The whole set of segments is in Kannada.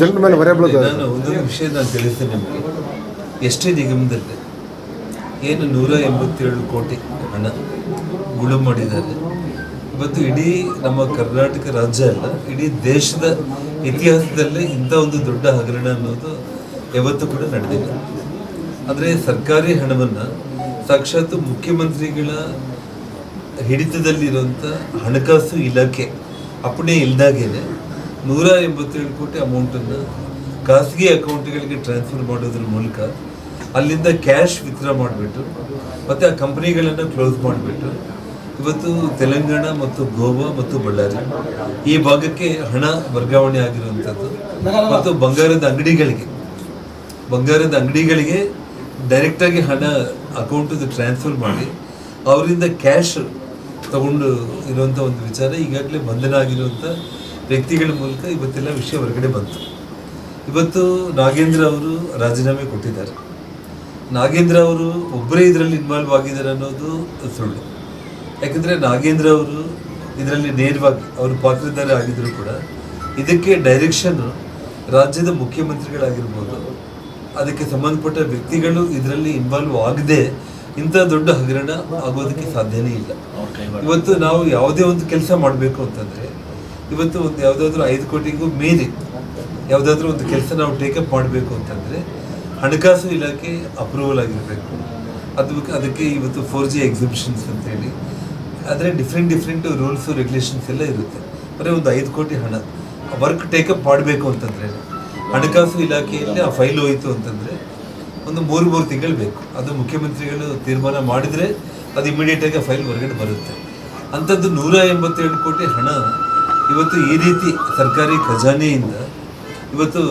ಜನರ ಮೇಲೆ ಹೊರೆ ಬೀಳುತ್ತೆ ಒಂದೊಂದು ವಿಷಯ ನಾನು ತಿಳಿಸ್ತೇನೆ ನಿಮಗೆ. ಎಷ್ಟೇ ನಿಗಮದಲ್ಲಿ ಏನು ನೂರ ಎಂಬತ್ತೇಳು ಕೋಟಿ ಹಣ ಗುಳು ಮಾಡಿದ್ದಾರೆ. ಇವತ್ತು ಇಡೀ ನಮ್ಮ ಕರ್ನಾಟಕ ರಾಜ್ಯ ಅಲ್ಲ, ಇಡೀ ದೇಶದ ಇತಿಹಾಸದಲ್ಲೇ ಇಂಥ ಒಂದು ದೊಡ್ಡ ಹಗರಣ ಅನ್ನೋದು ಯಾವತ್ತೂ ಕೂಡ ನಡೆದಿಲ್ಲ. ಆದರೆ ಸರ್ಕಾರಿ ಹಣವನ್ನು ಸಾಕ್ಷಾತ್ ಮುಖ್ಯಮಂತ್ರಿಗಳ ಹಿಡಿತದಲ್ಲಿರುವಂಥ ಹಣಕಾಸು ಇಲಾಖೆ ಅಪಣೆ ಇಲ್ದಾಗೇನೆ ನೂರ ಎಂಬತ್ತೇಳು ಕೋಟಿ ಅಮೌಂಟನ್ನು ಖಾಸಗಿ ಅಕೌಂಟ್ಗಳಿಗೆ ಟ್ರಾನ್ಸ್ಫರ್ ಮಾಡೋದ್ರ ಮೂಲಕ ಅಲ್ಲಿಂದ ಕ್ಯಾಶ್ ವಿತ್ಡ್ರಾ ಮಾಡಿಬಿಟ್ಟು, ಮತ್ತು ಆ ಕಂಪ್ನಿಗಳನ್ನು ಕ್ಲೋಸ್ ಮಾಡಿಬಿಟ್ಟು, ಇವತ್ತು ತೆಲಂಗಾಣ ಮತ್ತು ಗೋವಾ ಮತ್ತು ಬಳ್ಳಾರಿ ಈ ಭಾಗಕ್ಕೆ ಹಣ ವರ್ಗಾವಣೆ ಆಗಿರುವಂಥದ್ದು. ಮತ್ತು ಬಂಗಾರದ ಅಂಗಡಿಗಳಿಗೆ ಬಂಗಾರದ ಅಂಗಡಿಗಳಿಗೆ ಡೈರೆಕ್ಟಾಗಿ ಹಣ ಅಕೌಂಟಿಗೆ ಟ್ರಾನ್ಸ್ಫರ್ ಮಾಡಿ ಅವರಿಂದ ಕ್ಯಾಶ್ ತಗೊಂಡು ಇರುವಂಥ ಒಂದು ವಿಚಾರ ಈಗಾಗಲೇ ಬಂಧನ ಆಗಿರುವಂಥ ವ್ಯಕ್ತಿಗಳ ಮೂಲಕ ಇವತ್ತೆಲ್ಲ ವಿಷಯ ಹೊರಗಡೆ ಬಂತು. ಇವತ್ತು ನಾಗೇಂದ್ರ ಅವರು ರಾಜೀನಾಮೆ ಕೊಟ್ಟಿದ್ದಾರೆ. ನಾಗೇಂದ್ರ ಅವರು ಒಬ್ಬರೇ ಇದರಲ್ಲಿ ಇನ್ವಾಲ್ವ್ ಆಗಿದ್ದಾರೆ ಅನ್ನೋದು ಸುಳ್ಳು. ಯಾಕಂದರೆ ನಾಗೇಂದ್ರ ಅವರು ಇದರಲ್ಲಿ ನೇರವಾಗಿ ಅವರು ಪಾತ್ರಧಾರಿ ಆಗಿದ್ರು ಕೂಡ ಇದಕ್ಕೆ ಡೈರೆಕ್ಷನ್ ರಾಜ್ಯದ ಮುಖ್ಯಮಂತ್ರಿಗಳಾಗಿರ್ಬೋದು ಅದಕ್ಕೆ ಸಂಬಂಧಪಟ್ಟ ವ್ಯಕ್ತಿಗಳು ಇದರಲ್ಲಿ ಇನ್ವಾಲ್ವ್ ಆಗದೆ ಇಂಥ ದೊಡ್ಡ ಹಗರಣ ಆಗೋದಕ್ಕೆ ಸಾಧ್ಯನೇ ಇಲ್ಲ. ಇವತ್ತು ನಾವು ಯಾವುದೇ ಒಂದು ಕೆಲಸ ಮಾಡಬೇಕು ಅಂತಂದರೆ ಇವತ್ತು ಒಂದು ಯಾವುದಾದ್ರೂ ಐದು ಕೋಟಿಗೂ ಮೇಲೆ ಯಾವುದಾದ್ರೂ ಒಂದು ಕೆಲಸ ನಾವು ಟೇಕಪ್ ಮಾಡಬೇಕು ಅಂತಂದರೆ ಹಣಕಾಸು ಇಲಾಖೆ ಅಪ್ರೂವಲ್ ಆಗಿರಬೇಕು. ಅದು ಅದಕ್ಕೆ ಇವತ್ತು ಫೋರ್ ಜಿ ಎಕ್ಸಿಬಿಷನ್ಸ್ ಅಂತೇಳಿ ಆದರೆ ಡಿಫ್ರೆಂಟ್ ಡಿಫ್ರೆಂಟ್ ರೂಲ್ಸು ರೆಗ್ಯುಲೇಷನ್ಸ್ ಎಲ್ಲ ಇರುತ್ತೆ. ಬರೀ ಒಂದು ಐದು ಕೋಟಿ ಹಣ. ವರ್ಕ್ ಟೇಕಪ್ ಮಾಡಬೇಕು ಅಂತಂದರೆ, ಹಣಕಾಸು ಇಲಾಖೆಯಲ್ಲಿ ಆ ಫೈಲ್ ಹೋಯಿತು ಅಂತಂದರೆ ಒಂದು ಮೂರು ಮೂರು ತಿಂಗಳು ಬೇಕು. ಅದು ಮುಖ್ಯಮಂತ್ರಿಗಳು ತೀರ್ಮಾನ ಮಾಡಿದರೆ ಅದು ಇಮಿಡಿಯೇಟಾಗಿ ಆ ಫೈಲ್ ಹೊರಗಡೆ ಬರುತ್ತೆ. ಅಂಥದ್ದು ನೂರ ಎಂಬತ್ತೇಳು ಕೋಟಿ ಹಣ ಇವತ್ತು ಈ ರೀತಿ ಸರ್ಕಾರಿ ಖಜಾನೆಯಿಂದ ಇವತ್ತು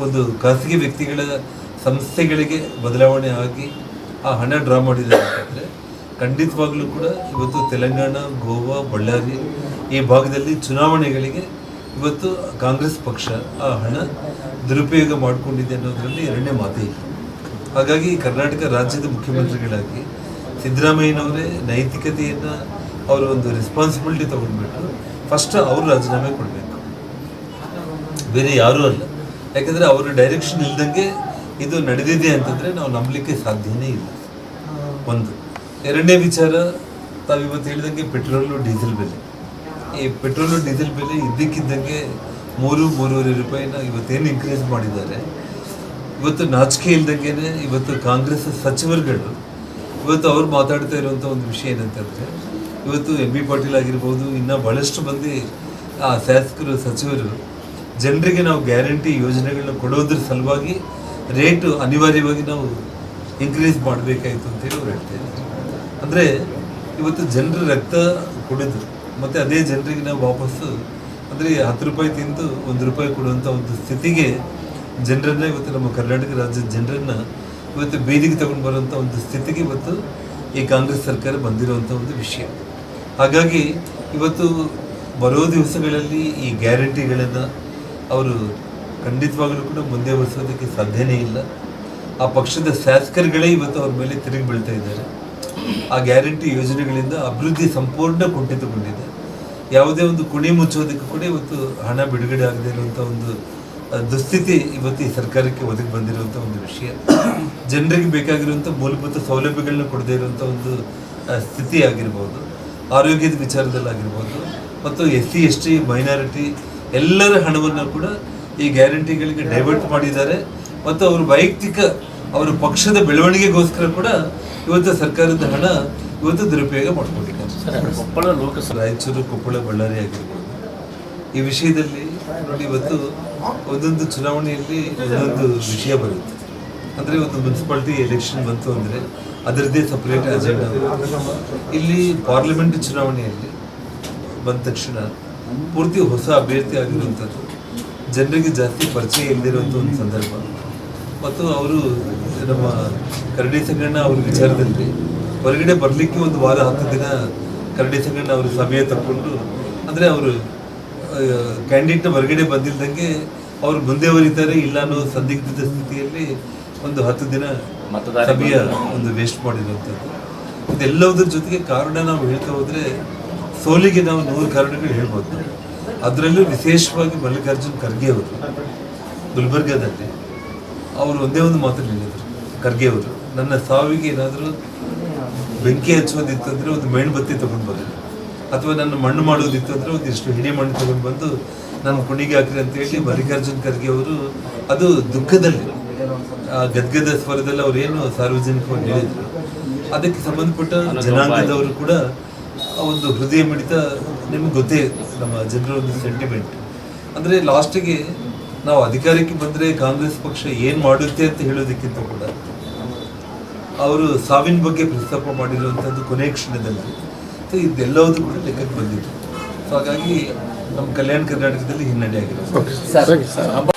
ಒಂದು ಖಾಸಗಿ ವ್ಯಕ್ತಿಗಳ ಸಂಸ್ಥೆಗಳಿಗೆ ಬದಲಾವಣೆ ಆಗಿ ಆ ಹಣ ಡ್ರಾ ಮಾಡಿದ್ದಾರೆ ಅಂತಂದರೆ ಖಂಡಿತವಾಗ್ಲೂ ಕೂಡ ಇವತ್ತು ತೆಲಂಗಾಣ, ಗೋವಾ, ಬಳ್ಳಾರಿ ಈ ಭಾಗದಲ್ಲಿ ಚುನಾವಣೆಗಳಿಗೆ ಇವತ್ತು ಕಾಂಗ್ರೆಸ್ ಪಕ್ಷ ಆ ಹಣ ದುರುಪಯೋಗ ಮಾಡಿಕೊಂಡಿದೆ ಅನ್ನೋದರಲ್ಲಿ ಎರಡನೇ ಮಾತೇ ಹಾಗಾಗಿ ಕರ್ನಾಟಕ ರಾಜ್ಯದ ಮುಖ್ಯಮಂತ್ರಿಗಳಾಗಿ ಸಿದ್ದರಾಮಯ್ಯನವರೇ ನೈತಿಕತೆಯನ್ನು ಅವರ ಒಂದು ರೆಸ್ಪಾನ್ಸಿಬಿಲಿಟಿ ತಗೊಂಡ್ಬಿಟ್ಟು ಫಸ್ಟ್ ಅವರು ರಾಜೀನಾಮೆ ಕೊಡಬೇಕು. ಬೇರೆ ಯಾರೂ ಅಲ್ಲ. ಯಾಕಂದರೆ ಅವರ ಡೈರೆಕ್ಷನ್ ಇಲ್ದಂಗೆ ಇದು ನಡೆದಿದೆ ಅಂತಂದರೆ ನಾವು ನಂಬಲಿಕ್ಕೆ ಸಾಧ್ಯನೇ ಇಲ್ಲ. ಒಂದು. ಎರಡನೇ ವಿಚಾರ, ತಾವು ಇವತ್ತು ಹೇಳಿದಂಗೆ ಪೆಟ್ರೋಲು, ಡೀಸೆಲ್ ಬೆಲೆ. ಈ ಪೆಟ್ರೋಲು, ಡೀಸೆಲ್ ಬೆಲೆ ಇದ್ದಕ್ಕಿದ್ದಂಗೆ ಮೂರು, ಮೂರುವರೆ ರೂಪಾಯಿನ ಇವತ್ತೇನು ಇನ್ಕ್ರೀಸ್ ಮಾಡಿದ್ದಾರೆ. ಇವತ್ತು ನಾಚಿಕೆ ಇಲ್ದಂಗೆ ಇವತ್ತು ಕಾಂಗ್ರೆಸ್ ಸಚಿವರುಗಳು, ಇವತ್ತು ಅವ್ರು ಮಾತಾಡ್ತಾ ಇರುವಂಥ ಒಂದು ವಿಷಯ ಏನಂತಂದರೆ ಇವತ್ತು ಎಂ ಬಿ ಪಾಟೀಲ್ ಆಗಿರ್ಬೋದು, ಇನ್ನೂ ಭಾಳಷ್ಟು ಮಂದಿ, ಆ ಶಾಸಕರು, ಸಚಿವರು ಜನರಿಗೆ ನಾವು ಗ್ಯಾರಂಟಿ ಯೋಜನೆಗಳನ್ನ ಕೊಡೋದ್ರ ಸಲುವಾಗಿ ರೇಟು ಅನಿವಾರ್ಯವಾಗಿ ನಾವು ಇನ್ಕ್ರೀಸ್ ಮಾಡಬೇಕಾಯಿತು ಅಂತೇಳಿ ಅವ್ರು ಹೇಳ್ತಾ ಇದ್ದಾರೆ. ಅಂದರೆ ಇವತ್ತು ಜನರ ರಕ್ತ ಕುಡಿದು, ಮತ್ತು ಅದೇ ಜನರಿಗೆ ನಾವು ವಾಪಸ್ಸು, ಅಂದರೆ ಹತ್ತು ರೂಪಾಯಿ ತಿಂದು ಒಂದು ರೂಪಾಯಿ ಕೊಡುವಂಥ ಒಂದು ಸ್ಥಿತಿಗೆ ಜನರನ್ನ ಇವತ್ತು ನಮ್ಮ ಕರ್ನಾಟಕ ರಾಜ್ಯದ ಜನರನ್ನ ಇವತ್ತು ಬೀದಿಗೆ ತಗೊಂಡು ಬರುವಂಥ ಒಂದು ಸ್ಥಿತಿಗೆ ಇವತ್ತು ಈ ಕಾಂಗ್ರೆಸ್ ಸರ್ಕಾರ ಬಂದಿರುವಂಥ ಒಂದು ವಿಷಯ. ಹಾಗಾಗಿ ಇವತ್ತು ಬರೋ ದಿವಸಗಳಲ್ಲಿ ಈ ಗ್ಯಾರಂಟಿಗಳನ್ನು ಅವರು ಖಂಡಿತವಾಗಲೂ ಕೂಡ ಮುಂದೆ ಒರೆಸೋದಕ್ಕೆ ಸಾಧ್ಯನೇ ಇಲ್ಲ. ಆ ಪಕ್ಷದ ಶಾಸಕರುಗಳೇ ಇವತ್ತು ಅವ್ರ ಮೇಲೆ ತಿರುಗಿ ಬೀಳ್ತಾ ಇದ್ದಾರೆ. ಆ ಗ್ಯಾರಂಟಿ ಯೋಜನೆಗಳಿಂದ ಅಭಿವೃದ್ಧಿ ಸಂಪೂರ್ಣ ಕುಂಠಿತಗೊಂಡಿದೆ. ಯಾವುದೇ ಒಂದು ಕುಣಿ ಮುಚ್ಚೋದಕ್ಕೆ ಕೂಡ ಇವತ್ತು ಹಣ ಬಿಡುಗಡೆ ಆಗದೆ ಇರುವಂಥ ಒಂದು ದುಸ್ಥಿತಿ ಇವತ್ತು ಈ ಸರ್ಕಾರಕ್ಕೆ ಒದಗಿ ಬಂದಿರುವಂಥ ಒಂದು ವಿಷಯ. ಜನರಿಗೆ ಬೇಕಾಗಿರುವಂಥ ಮೂಲಭೂತ ಸೌಲಭ್ಯಗಳನ್ನ ಕೊಡದೇ ಇರುವಂಥ ಒಂದು ಸ್ಥಿತಿ ಆಗಿರ್ಬೋದು. ಆರೋಗ್ಯದ ವಿಚಾರದಲ್ಲಾಗಿರ್ಬೋದು ಮತ್ತು S C S T minority ಎಲ್ಲರ ಹಣವನ್ನು ಕೂಡ ಈ ಗ್ಯಾರಂಟಿಗಳಿಗೆ ಡೈವರ್ಟ್ ಮಾಡಿದ್ದಾರೆ. ಮತ್ತು ಅವರು ವೈಯಕ್ತಿಕ ಅವರ ಪಕ್ಷದ ಬೆಳವಣಿಗೆಗೋಸ್ಕರ ಕೂಡ ಇವತ್ತು ಸರ್ಕಾರದ ಹಣ ಇವತ್ತು ದುರುಪಯೋಗ ಮಾಡ್ಕೊಂಡಿದ್ದಾರೆ. ಕೊಪ್ಪಳ ಲೋಕಸಭೆ. ರಾಯಚೂರು ಕೊಪ್ಪಳ ಬಳ್ಳಾರಿ ಆಗಿರ್ಬೋದು. ಈ ವಿಷಯದಲ್ಲಿ ನೋಡಿ ಇವತ್ತು ಒಂದೊಂದು ಚುನಾವಣೆಯಲ್ಲಿ ಒಂದೊಂದು ವಿಷಯ ಬರುತ್ತೆ. ಅಂದರೆ ಒಂದು ಮುನ್ಸಿಪಾಲ್ಟಿ ಎಲೆಕ್ಷನ್ ಬಂತು ಅಂದರೆ ಅದರದ್ದೇ ಸಪ್ರೇಟ್ ಅಜೆಂಡಾ ಇಲ್ಲಿ ಪಾರ್ಲಿಮೆಂಟ್ ಚುನಾವಣೆಯಲ್ಲಿ ಬಂದ ತಕ್ಷಣ ಪೂರ್ತಿ ಹೊಸ ಅಭ್ಯರ್ಥಿ ಆಗಿರುವಂಥದ್ದು ಜನರಿಗೆ ಜಾಸ್ತಿ ಪರಿಚಯ ಇಲ್ಲದಿರುವಂಥ ಒಂದು ಸಂದರ್ಭ. ಮತ್ತು ಅವರು ನಮ್ಮ ಕರಡಿ ಸಂಗಣ್ಣ ಅವ್ರ ವಿಚಾರದಲ್ಲಿ ಹೊರಗಡೆ ಬರಲಿಕ್ಕೆ ಒಂದು ವಾರ ಹತ್ತು ದಿನ ಕರಡಿ ಸಂಗಣ್ಣ ಅವರು ಸಮಯ ತಗೊಂಡು ಅಂದರೆ ಅವರು ಕ್ಯಾಂಡಿಡೇಟ್ನ ಹೊರಗಡೆ ಬಂದಿಲ್ದಂಗೆ ಅವ್ರು ಮುಂದೆ ಬರೀತಾರೆ ಇಲ್ಲ ಅನ್ನೋ ಸಂದಿಗ್ಧದ ಸ್ಥಿತಿಯಲ್ಲಿ ಒಂದು ಹತ್ತು ದಿನ ಸಭೆಯ ಒಂದು ವೇಸ್ಟ್ ಮಾಡಿರುವಂಥದ್ದು. ಇದೆಲ್ಲದ್ರ ಜೊತೆಗೆ ಕಾರಣ ನಾವು ಹೇಳ್ತಾ ಹೋದರೆ ಸೋಲಿಗೆ ನಾವು ನೂರು ಕಾರಣಗಳು ಹೇಳ್ಬೋದು. ನಾವು ಅದರಲ್ಲೂ ವಿಶೇಷವಾಗಿ ಮಲ್ಲಿಕಾರ್ಜುನ್ ಖರ್ಗೆ ಅವರು ಗುಲ್ಬರ್ಗಾದಲ್ಲಿ ಅವರು ಒಂದೇ ಒಂದು ಮಾತು ಹೇಳಿದರು. ಖರ್ಗೆ ಅವರು ನನ್ನ ಸಾವಿಗೆ ಏನಾದರೂ ಬೆಂಕಿ ಹಚ್ಚೋದಿತ್ತು ಅಂದರೆ ಒಂದು ಮೇಣಬತ್ತಿ ತೊಗೊಂಡು ಬರೋದು ಅಥವಾ ನನ್ನ ಮಣ್ಣು ಮಾಡೋದಿತ್ತು ಅಂದರೆ ಒಂದಿಷ್ಟು ಹಿಡಿ ಮಣ್ಣು ತೊಗೊಂಡು ಬಂದು ನಾನು ಕುಣಿಗೆ ಹಾಕ್ರಿ ಅಂತ ಹೇಳಿ ಮಲ್ಲಿಕಾರ್ಜುನ್ ಖರ್ಗೆ ಅವರು ಅದು ದುಃಖದಲ್ಲಿ ಗದ್ಗದ ಸ್ವರದಲ್ಲಿ ಅವ್ರು ಏನು ಸಾರ್ವಜನಿಕವಾಗಿ ಹೇಳಿದ್ರು. ಅದಕ್ಕೆ ಸಂಬಂಧಪಟ್ಟ ಜನಾಂಗದವರು ಕೂಡ ಒಂದು ಹೃದಯ ಮಿಡಿತ ನಿಮ್ಗೆ ಗೊತ್ತೇ ನಮ್ಮ ಜನರ ಒಂದು ಸೆಂಟಿಮೆಂಟ್ ಅಂದರೆ ಲಾಸ್ಟಿಗೆ ನಾವು ಅಧಿಕಾರಕ್ಕೆ ಬಂದರೆ ಕಾಂಗ್ರೆಸ್ ಪಕ್ಷ ಏನು ಮಾಡುತ್ತೆ ಅಂತ ಹೇಳೋದಕ್ಕಿಂತ ಕೂಡ ಅವರು ಸಾವಿನ ಬಗ್ಗೆ ಪ್ರಸ್ತಾಪ ಮಾಡಿರುವಂಥದ್ದು ಕೊನೆಯ ಕ್ಷಣದಲ್ಲಿ. ಸೊ ಇದೆಲ್ಲವೂ ಕೂಡ ಲೆಕ್ಕಕ್ಕೆ ಬಂದಿತ್ತು. ಸೊ ಹಾಗಾಗಿ ನಮ್ಮ ಕಲ್ಯಾಣ ಕರ್ನಾಟಕದಲ್ಲಿ ಹಿನ್ನಡೆ ಆಗಿದೆ